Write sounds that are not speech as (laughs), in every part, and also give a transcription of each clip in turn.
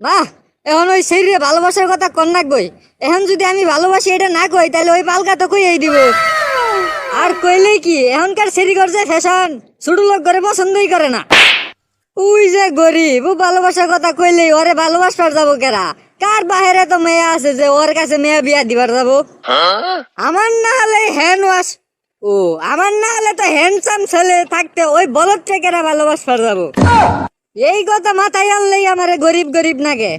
না এখন ওই সেই ভালোবাসার কথা কন রাখবই এখন যদি আমি ভালোবাসি এটা না কই, তাহলে ওই পালকা তো কইই দিব। আর কইলে কি, এখনকার সেরি করছে ফ্যাশন ছোট লোক করে পছন্দই করে না। ওই যে গরিব, ও ভালোবাসার কথা কইলেই ওরে ভালোবাসবার যাব কেরা? কার বাহিরে তো মেয়ে আছে যে ওর কাছে মেয়ে বিয়া দিবার যাব? আমার না হলে হ্যান্ড ওয়াশ ও, আমার না হলে তো হ্যান্ডসাম ছেলে থাকতে ওই বলদ কেরা ভালোবাসবার যাব। এই কথা মাথায় আনলেই আমারে গরিব গরিব নাগে।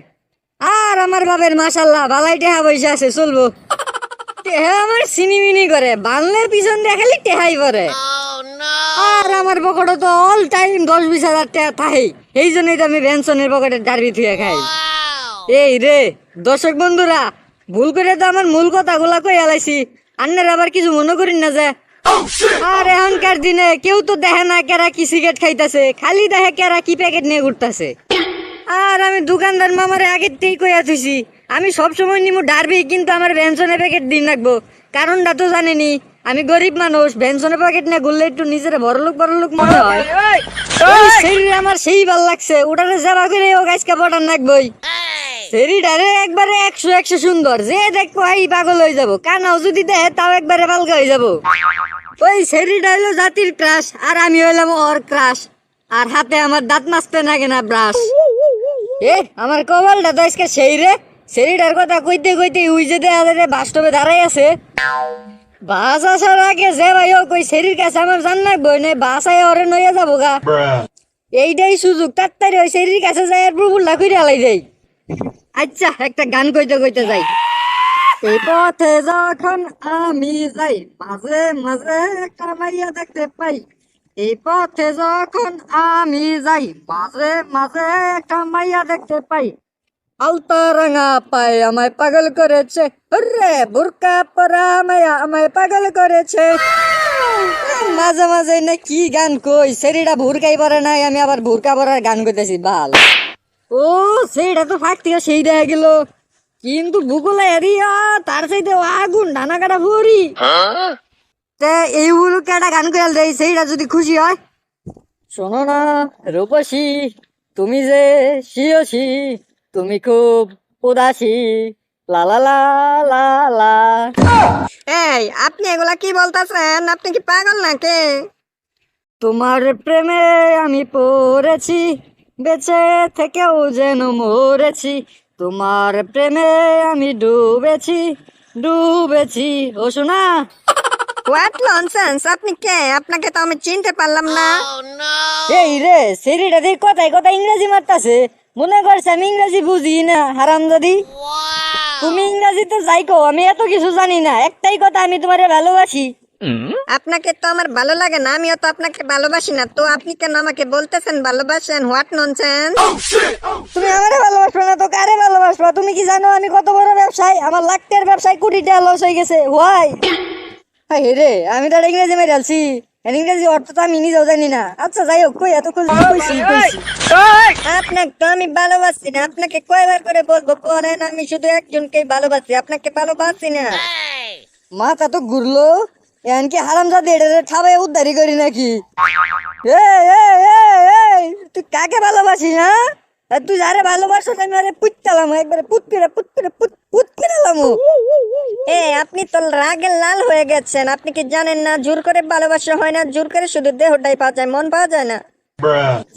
আর আমার বাবের মাসাল্লাহ বালাই টেহা বসে আছে চলবো। (laughs) টেহা আমার সিনিমিনি করে বাংলার পিছন দিয়ে খালি টেহাই পরে আর আমার পকেটে তো অল টাইম দশ বিশ হাজার টাকা থাই এই জন্যই তো আমি ভ্যানসনের পকেটে ডারবি থুয়ে খাই। এই রে দর্শক বন্ধুরা ভুল করে তো আমার মূল কথাগুলা কই আলাইছি। আন্নের আবার কিছু মনে করিন না যে আর এখনকার দিনে কেউ তো দেখে না কেরা কি সিগারেট খাইতাছে। খালি দেখে কেরা কি প্যাকেট নিয়ে ঘুরতাছে। আর আমি দোকানদার মামারে আগের থেকেই কইয়া থুইছি আমি সব সময় নিমু ডারবি কিন্তু আমার ভ্যানসনের প্যাকেট দিন রাখব। কারণটা তো জানেনি আমি গরিব মানুষ ভ্যানসনের প্যাকেট নিয়ে ঘুরলে একটু নিজের বড়লোক বড়লোক মনে হয়। শরীরে আমার সেই ভালো লাগছে ওটারে যাবা করে ও গাছকে বটান রাখবই শরীরটারে একবারে একশো একশো সুন্দর যে দেখব এই পাগল হয়ে যাব কানাও যদি দেয় তাও একবারে পালকা হয়ে যাব। ওই শরীরটা হইল জাতির ক্রাশ, আর আমি হইলাম ওর ক্রাশ। আর হাতে আমার দাঁত মাসতে না ব্রাশ। এ, আমার কপালটা তো আজকে সেই রে। শরীরটার কথা কইতে কইতে উই যে দেয়া বাস্তবে দাঁড়াই আছে। বাস আসার আগে যে ভাই ও কই শরীর কাছে আমার জান লাগবো না বাসায় ওরে নইয়া যাব গা। এইটাই সুযোগ, তাড়াতাড়ি ওই শরীর কাছে যাই আর কইরে আলাই যাই আচ্ছা একটা গান কইতে কইতে যাই। এই পথে যখন আমি যাই, মাঝে মাঝে একটা মাইয়া দেখতে পাই। এই পথে যখন আমি যাই, মাঝে মাঝে একটা মাইয়া দেখতে পাই। আলতা রাঙা পাই আমায় পাগল করেছে। রে বুরকা পরা মায়া আমায় পাগল করেছে। মাঝে মাঝে না কি গান কই? শরীরটা ভুরকাই পরে নাই, আমি আবার ভুরকা পরার গান করতেছি ভালো ও সেইটা তো ফাঁক থেকে সেই দেখা গেল। কিন্তু ভূগোলে এরিয়া তার সাথে আগুন ডানা কাটা ভরি। তে এইগুলো কেটা গান করে দেয় সেইটা যদি খুশি হয়। শোনো না রূপসী তুমি যে শিয়সী তুমি খুব উদাসী লা লা লা লা লা। এই আপনি এগুলা কি বলতেছেন? আপনি কি পাগল নাকি? তোমার প্রেমে আমি পড়েছি বেঁচে থেকেও যেন মরেছি। তোমার প্রেমে আমি ডুবেছি ডুবেছি। ও শোনা হোয়াট ননসেন্স আপনি কে? আপনাকে তো আমি চিনতে পারলাম না। এই রে সেরিটা দিয়ে কথায় কথা ইংরেজি মারতাছে। মনে করছে আমি ইংরেজি বুঝি না হারাম যদি তুমি ইংরেজিতে যাই কো আমি এত কিছু জানি না। একটাই কথা আমি তোমারে ভালোবাসি আপনাকে তো আমার ভালো লাগে না আমিও তো আপনাকে ভালোবাসি না। তো আপনি কেন আমাকে বলতেছেন ভালোবাসেন? হোয়াট ননসেন্স তুমি আমারে ভালোবাসবে না তো কারে ভালোবাসবা? তুমি কি জানো আমি কত বড় ব্যবসায়ী? আমার লাখ টাকার ব্যবসায় কোটি টাকা লস হয়ে গেছে। হোয়াই রে আমি ইংরেজি মেরে আলছি। ইংরেজি অর্থ তো আমি নিজেও জানি না। আচ্ছা যাই হোক কই এত কইছি কইছি আপনাকে তো আমি ভালোবাসি না আপনাকে কয়বার করে বলব করেন আমি শুধু একজনকেই ভালোবাসি আপনাকে ভালোবাসি না। মাথা তো ঘুরলো। এমনকি হারাম জাদি এটা ঠাবাই উদ্ধারি করি নাকি? এ এ এ এই, তুই কাকে ভালোবাসিস হ্যাঁ? তুই যারে ভালোবাসো আমি আরে পুততালাম একবারে পুত করে পুত পুত পুত এ, আপনি তো রাগে লাল হয়ে গেছেন, আপনি কি জানেন না? জোর করে ভালোবাসা হয় না, জোর করে শুধু দেহটাই পাওয়া যায়, মন পাওয়া যায় না।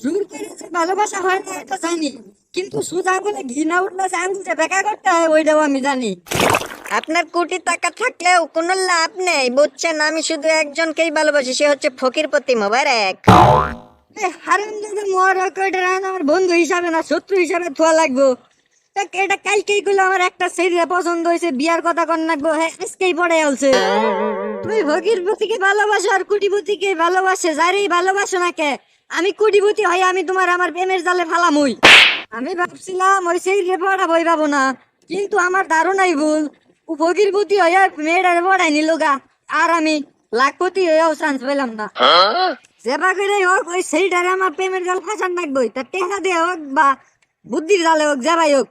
জোর করে যে ভালোবাসা হয় না, এটা জানি। কিন্তু সুজা বলে ঘৃণা উঠলে আঙ্গুলটা বেকা করতে হয়, ওইটাও আমি জানি। আপনার কোটি টাকা থাকলেও কোনো লাভ নেই, বুঝছেন? আমি শুধু একজনকেই ভালোবাসি, সে হচ্ছে ফকির প্রতি মোবারক। হারাম যদি মর কয়টা রান আমার বন্ধু হিসাবে না, শত্রু হিসাবে থোয়া লাগবো। এটা কালকেই গুলো আমার একটা সেরিয়া পছন্দ হয়েছে, বিয়ার কথা কর লাগবো হ্যাঁ আজকেই পড়ে আলছে। তুই ফকির প্রতিকে ভালোবাসো আর কুটিপতিকে ভালোবাসে, যারেই ভালোবাসো না কে। আমি কুটিপতি হয়ে আমি তোমার আমার প্রেমের জালে ফালামুই। আমি ভাবছিলাম ওই সেই রেপড়া বই পাবো না, কিন্তু আমার ধারণাই ভুল। প্রতি হয়ে মেয়েটার পড়াই নিল গা। আর আমি লাখপতি হয়েও চান্স পেলাম না। যেবা করে হোক ওই সেইটারে আমার প্রেমের জাল ফাঁসান রাখবই তা টেকা দিয়ে হোক বা বুদ্ধির জালে হোক যাবাই হোক।